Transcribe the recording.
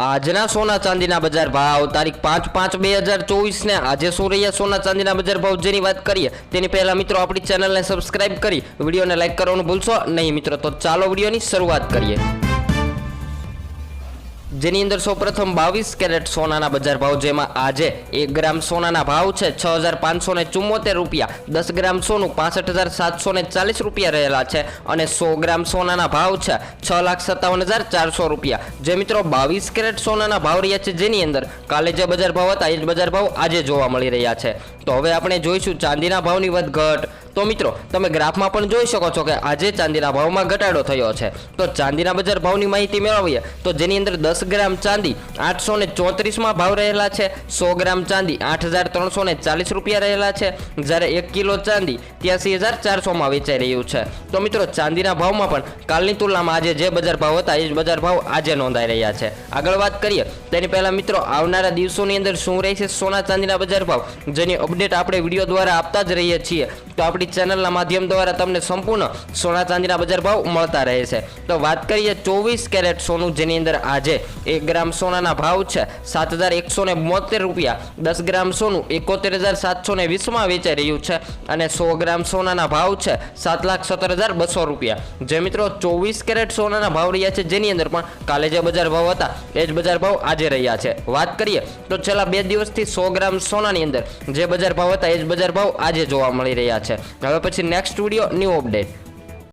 આજના સોના ચાંદીના બજાર ભાવ, તારીખ પાંચ પાંચ બે હજાર ચોવીસને આજે શું રહ્યા સોના ચાંદીના બજાર ભાવ જેની વાત કરીએ, તેની પહેલાં મિત્રો આપણી ચેનલને સબસ્ક્રાઇબ કરી, વિડીયોને લાઇક કરવાનું ભૂલશો નહીં. મિત્રો, તો ચાલો વિડીયોની શરૂઆત કરીએ. જેની અંદર સૌપ્રથમ બાવીસ કેરેટ સોનાના બજાર ભાવ, જેમાં આજે એક ગ્રામ સોનાના ભાવ છે છ હજાર પાંચસો ને ચુમ્મોતેર રૂપિયા, દસ ગ્રામ સોનું પાસઠ હજાર સાતસો ને ચાલીસ રૂપિયા રહેલા છે અને સો ગ્રામ સોનાના ભાવ છે છ લાખ સત્તાવન હજાર ચારસો રૂપિયા. જે મિત્રો બાવીસ કેરેટ સોનાના ભાવ રહ્યા છે જેની અંદર કાલે જે બજાર ભાવ હતા, એ જ બજાર ભાવ આજે જોવા મળી રહ્યા છે. તો હવે આપણે જોઈશું ચાંદીના ભાવની વધઘટ. તો મિત્રો, તમે ગ્રાફમાં પણ જોઈ શકો છો કે આજે ચાંદીના ભાવમાં ઘટાડો થયો છે. તો ચાંદીના બજાર ભાવની માહિતી મેળવીએ. તો જેની અંદર દસ ગ્રામ ચાંદી આઠસો ને ચોત્રીસમાં ભાવ રહેલા છે. સો ગ્રામ ચાંદી આઠ હજાર ત્રણસો ચાલીસ રૂપિયા રહેલા છે. જ્યારે એક કિલો ચાંદી ત્યાંસી હજાર ચારસોમાં વેચાઈ રહ્યું છે. તો મિત્રો, ચાંદીના ભાવમાં પણ કાલની તુલનામાં આજે જે બજાર ભાવ હતા, એ જ બજાર ભાવ આજે નોંધાઈ રહ્યા છે. આગળ વાત કરીએ, તેની પહેલાં મિત્રો, આવનારા દિવસોની અંદર શું રહેશે સોના ચાંદીના બજાર ભાવ? જેની અપડેટ આપણે વીડિયો દ્વારા આપતા જ રહીએ છીએ. તો આપણી ચેનલના માધ્યમ દ્વારા તમને સંપૂર્ણ સોના ચાંદીના બજાર ભાવ મળતા રહે છે. તો વાત કરીએ ચોવીસ કેરેટ સોનું, જેની અંદર આજે એક ગ્રામ સોનાના ભાવ છે. સાત હજાર એકસો ને રૂપિયા. દસ ગ્રામ સોનું એકોતેર હજાર સાતસો ને વીસમાં વેચાઈ રહ્યું છે અને સો ગ્રામ સોનાના ભાવ છે સાત લાખ સત્તર હજાર બસો રૂપિયા. જે મિત્રો ચોવીસ કેરેટ સોનાના ભાવ રહ્યા છે, જેની અંદર પણ કાલે જે બજાર ભાવ હતા, એ જ બજાર ભાવ આજે રહ્યા છે. વાત કરીએ તો છેલ્લા બે દિવસથી સો ગ્રામ સોનાની અંદર જે બજાર ભાવ હતા, એ જ બજાર ભાવ આજે જોવા મળી રહ્યા છે. હવે પછી નેક્સ્ટ વીડિયો ન્યૂ અપડેટ